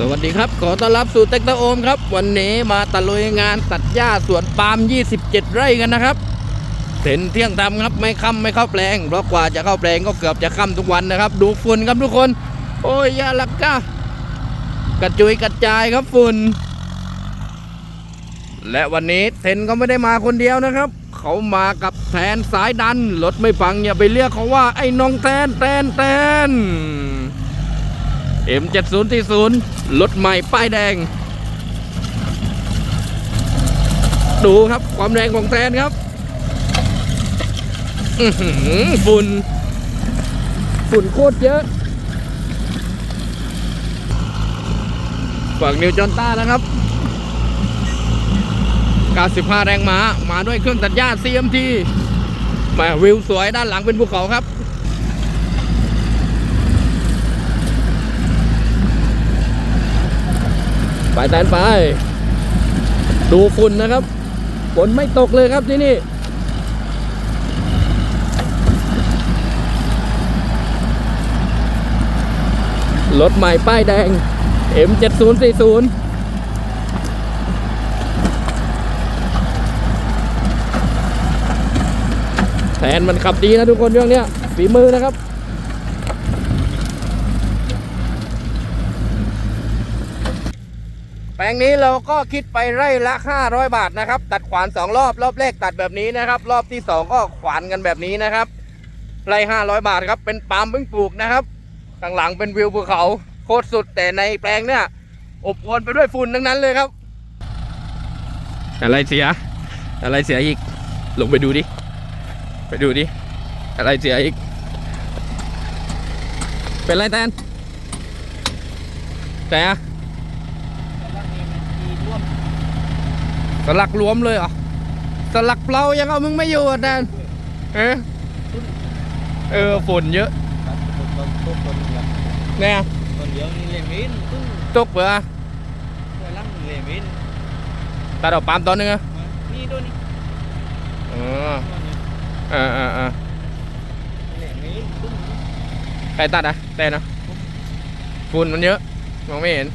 สวัสดีครับ ขอต้อนรับสู่เต็กตะโอมครับ วันนี้มาตะลุยงานตัดหญ้าสวนปาล์ม 27 ไร่กันนะครับเห็นเที่ยงทำครับไม่ค่ำไม่เข้าแปลง เพราะกว่าจะเข้าแปลงก็เกือบจะค่ำทุกวันนะครับ ดูฝุ่นครับทุกคน โอ้ยยาลักก้ากระจุยกระจายครับฝุ่น และวันนี้เทนก็ไม่ได้มาคนเดียวนะครับ เขามากับแทนสายดันรถไม่ฟังอย่าไปเรียกเขาว่าไอ้น้องแทนแทนแทน M7040 รถใหม่ป้ายแดง ดูครับความแรงของแทนครับฝุ่นฝุ่นโคตรเยอะ ฝั่งนิวจอนต้านะครับ 95 แรงม้า มาด้วยเครื่องตัดหญ้า CMT มาวิวสวยด้านหลังเป็นภูเขาครับ ไปแตนไป ดูฝุ่นนะครับฝนไม่ตกเลยครับที่นี่รถใหม่ป้ายแดง M7040 แทนมันขับดีนะทุกคนเรื่องเนี้ยฝีมือนะครับ แปลงนี้เราก็คิดไปไร่ละ 500 บาทนะครับ ตัดขวาน2รอบรอบแรกตัดแบบนี้นะครับ รอบที่ 2 ก็ขวานกันแบบนี้นะครับไร่500 บาทครับ เป็นปาล์มเพิ่งปลูกนะครับข้างหลังเป็นวิวภูเขาโคตรสุดแต่ในแปลงเนี่ยอบอวลไปด้วยฝุ่นทั้งนั้นเลยครับ อะไรเสีย อะไรเสียอีก ลงไปดูดิ ไปดูดิ อะไรเสียอีก เป็นไรแตนแต่อะ สลักรวมเลยเหรอสลักเปล่ายังเอามึงไม่อยู่อะแดนเออเออฝนเยอะเนี่ยต้นเดียวนี่เลมินตึ้งตกเปล่าเดี๋ยวลังเลมินตัดดอกปามตอนนึงอะนี่ตัวยนี้อ๋ออ่าอ่าอ่าเลมินตึ้งใครตัดอะแต่เนาะฝุ่นมันเยอะมองไม่เห็น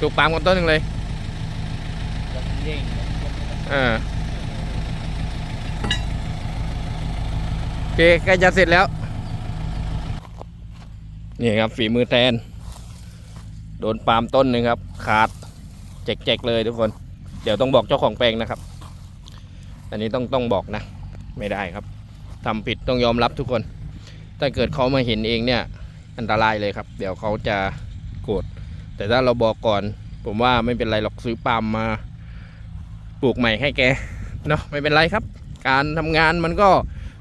ถูกปามกันต้นหนึ่งเลย เด้งอ่าโอเคใกล้จะเสร็จแล้ว นี่ครับฝีมือแทน โดนปาล์มต้นหนึ่งครับ ขาดเจ๊กๆเลยทุกคน เดี๋ยวต้องบอกเจ้าของแปลงนะครับ อันนี้ต้องต้องบอกนะ ไม่ได้ครับทำผิดต้องยอมรับทุกคน ถ้าเกิดเขามาเห็นเองเนี่ย อันตรายเลยครับ เดี๋ยวเขาจะโกรธแต่ถ้าเราบอกก่อน ผมว่าไม่เป็นไรหรอกซื้อปาล์มมา ปลูกใหม่ให้แกเนาะไม่เป็นไรครับ การทำงานมันก็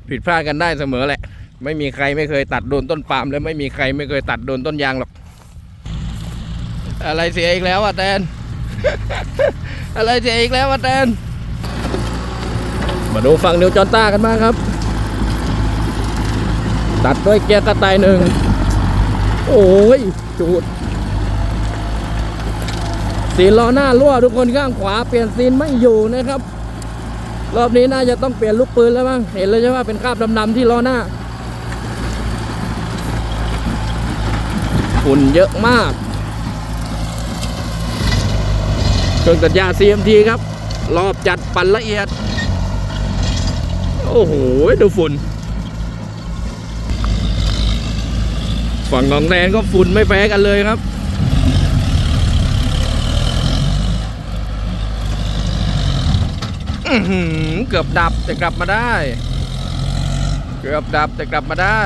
ผิดพลาดกันได้เสมอแหละ ไม่มีใครไม่เคยตัดโดนต้นปาล์มและไม่มีใครไม่เคยตัดโดนต้นยางหรอกอะไรเสียอีกแล้วอะแตนอะไรเสียอีกแล้วอะแตนมาดูฝั่งนิวจอนต้ากันบ้างครับ ตัดด้วยเกียร์กระต่ายหนึ่งโอ้ยจูด ซีนล้อหน้ารั่วทุกคนข้างขวาเปลี่ยนซีนไม่อยู่นะครับ รอบนี้น่าจะต้องเปลี่ยนลูกปืนแล้วมั้งเห็นเลยใช่ไหมเป็นคราบดำๆที่ล้อหน้าฝุ่นเยอะมากเครื่องตัดหญ้า CMT ครับ รอบจัดปั่นละเอียด โอ้โห ดูฝุ่น ฝั่งของแดนก็ฝุ่นไม่แพ้กันเลยครับ อื้อหือ เกือบดับแต่กลับมาได้ เกือบดับแต่กลับมาได้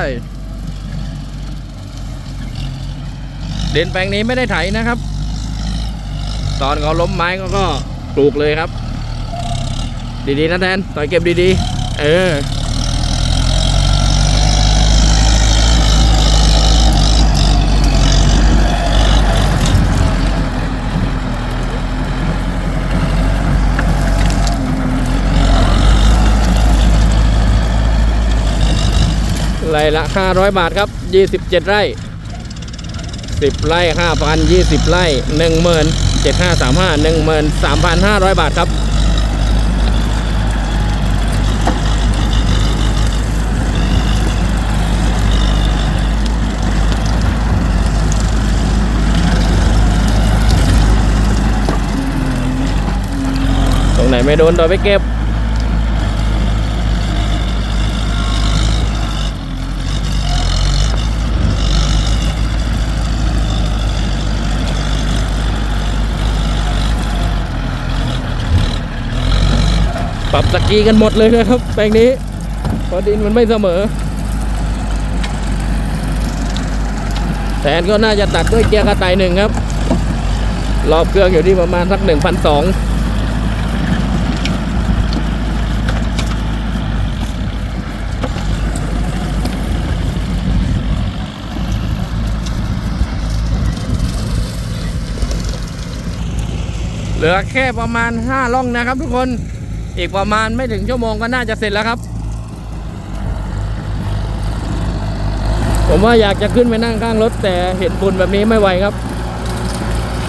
เด่นแปลงนี้ไม่ได้ไถนะครับ ตอนเขาล้มไม้เขาก็ปลูกเลยครับ ดีๆนะแทนต่อยเก็บดีๆ เออ ไร่ละ 500 บาทครับ 27 ไร่ 10 ไร่ 5,000 20 ไร่ 10,000 7535 13,500 บาทครับตรงไหนไม่โดนโดนไปเก็บ ปรับสกีกันหมดเลยนะครับ แปลงนี้เพราะดินมันไม่เสมอแทนก็น่าจะตัดด้วยเกียร์กระต่ายหนึ่งครับ รอบเครื่องอยู่ที่ประมาณสักหนึ่งพันสองเหลือแค่ประมาณ5ล่องนะครับทุกคน อีกประมาณไม่ถึงชั่วโมงก็น่าจะเสร็จแล้วครับ ผมว่าอยากจะขึ้นไปนั่งข้างรถ แต่เห็นฝุ่นแบบนี้ไม่ไหวครับ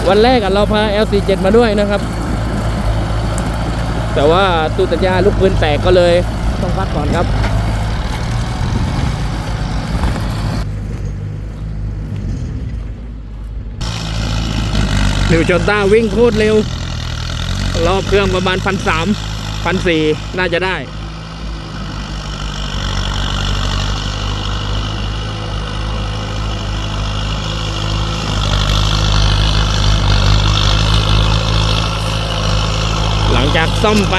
วันแรกอะเราพา L47 มาด้วยนะครับ แต่ว่าตู้สัญญาลูกปืนแตกก็เลยต้องพักก่อนครับนิวจอนต้าวิ่งโคตรเร็ว รอบเครื่องประมาณพันสาม พันสี่น่าจะได้ หลังจากซ่อมไป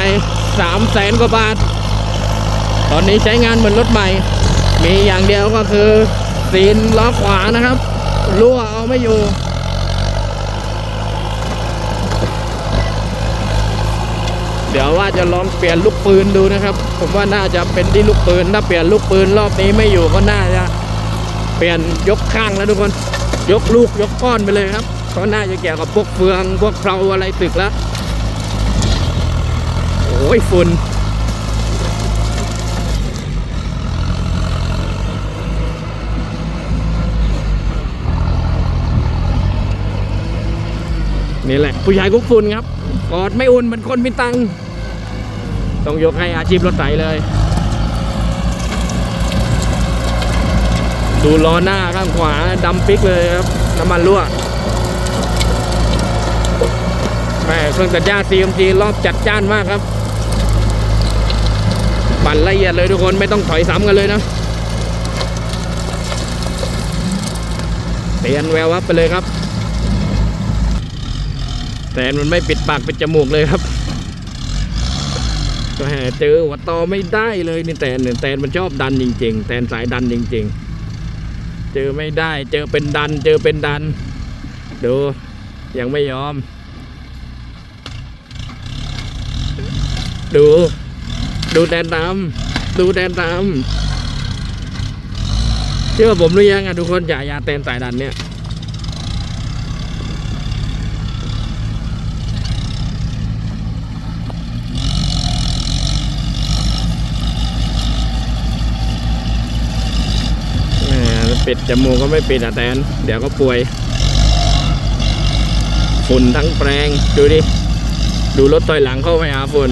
สามแสนกว่าบาท ตอนนี้ใช้งานเหมือนรถใหม่ มีอย่างเดียวก็คือ ซีนล้อขวานะครับรั่วเอาไม่อยู่ เดี๋ยวว่า จะลองเปลี่ยนลูกปืนดูนะครับ ผมว่าน่าจะเป็นที่ลูกปืน ถ้าเปลี่ยนลูกปืนรอบนี้ไม่อยู่ก็น่าจะเปลี่ยนยกข้างแล้วทุกคน ยกลูกยกก้อนไปเลยครับก็น่าจะเกี่ยวกับพวกเฟืองพวกเพลาอะไรตึกแล้วโอ้ยฝุ่นนี่แหละ ผู้ชายกุ๊กฝุ่นครับกอดไม่อุ่นเหมือนคนมีตังค์ ต้องยกให้อาชีพรถไถเลย ดูล้อหน้าข้างขวาดำปิกเลยครับ น้ำมันรั่วแม่เครื่องตัดหญ้า CMG รอบจัดจ้านมากครับ ปั่นละเอียดเลยทุกคนไม่ต้องถอยซ้ำกันเลยนะเตียนแวววับไปเลยครับ แตนมันไม่ปิดปากปิดจมูกเลยครับ ก็แหมเจอหัวตอไม่ได้เลยนี่แตนเนี่ยแตนมันชอบดันจริง ๆ แตนสายดันจริง ๆ เจอไม่ได้ เจอเป็นดัน เจอเป็นดัน ดูยังไม่ยอม ดู ดูแตนตามดูแตนตามเชื่อผมหรือยังอะทุกคนอย่าอย่าแตนสายดันเนี่ย แหม ปิดจมูกก็ไม่ปิดอะแตนเดี๋ยวก็ป่วย ฝุ่นทั้งแปลงดูดิ ดูรถถอยหลังเข้าไปหาฝุ่น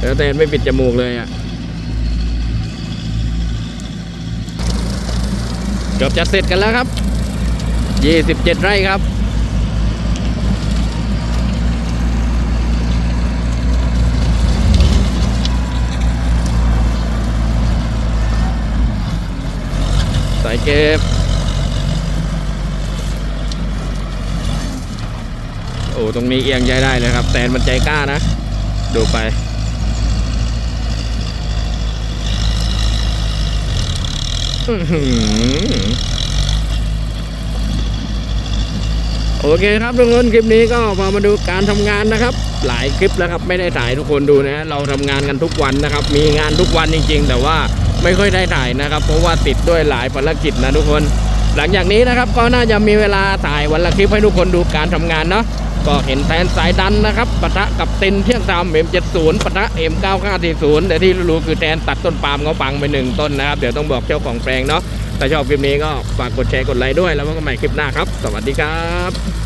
แล้วแตนไม่ปิดจมูกเลยอะเกือบจะเสร็จกันแล้วครับ 27 ไร่ครับายเก็บ โอ้ตรงนี้เอียงใจได้เลยครับ แตนมันใจกล้านะ ดูไป โอเคครับทุกคนคลิปนี้ก็พามาดูการทำงานนะครับ หลายคลิปแล้วครับ ไม่ได้ถ่ายทุกคนดูนะ เราทำงานกันทุกวันนะครับ มีงานทุกวันจริง ๆ แต่ว่า ไม่ค่อยได้ถ่ายนะครับ เพราะว่าติดด้วยหลายภารกิจนะทุกคน หลังจากนี้นะครับก็น่าจะมีเวลาถ่ายวันละคลิปให้ทุกคนดูการทำงานเนาะก็เห็นแทนสายดันนะครับปะทะกับเต็นเที่ยงตาม M70 ปะทะ M9540 แต่ที่รู้คือแทนตัดต้นปาล์มเขาปังไปหนึ่งต้นนะครับ เดี๋ยวต้องบอกเจ้าของแปลงเนาะถ้าชอบคลิปนี้ก็ฝากกดแชร์กดไลค์ด้วยแล้วพบกันใหม่คลิปหน้าครับ สวัสดีครับ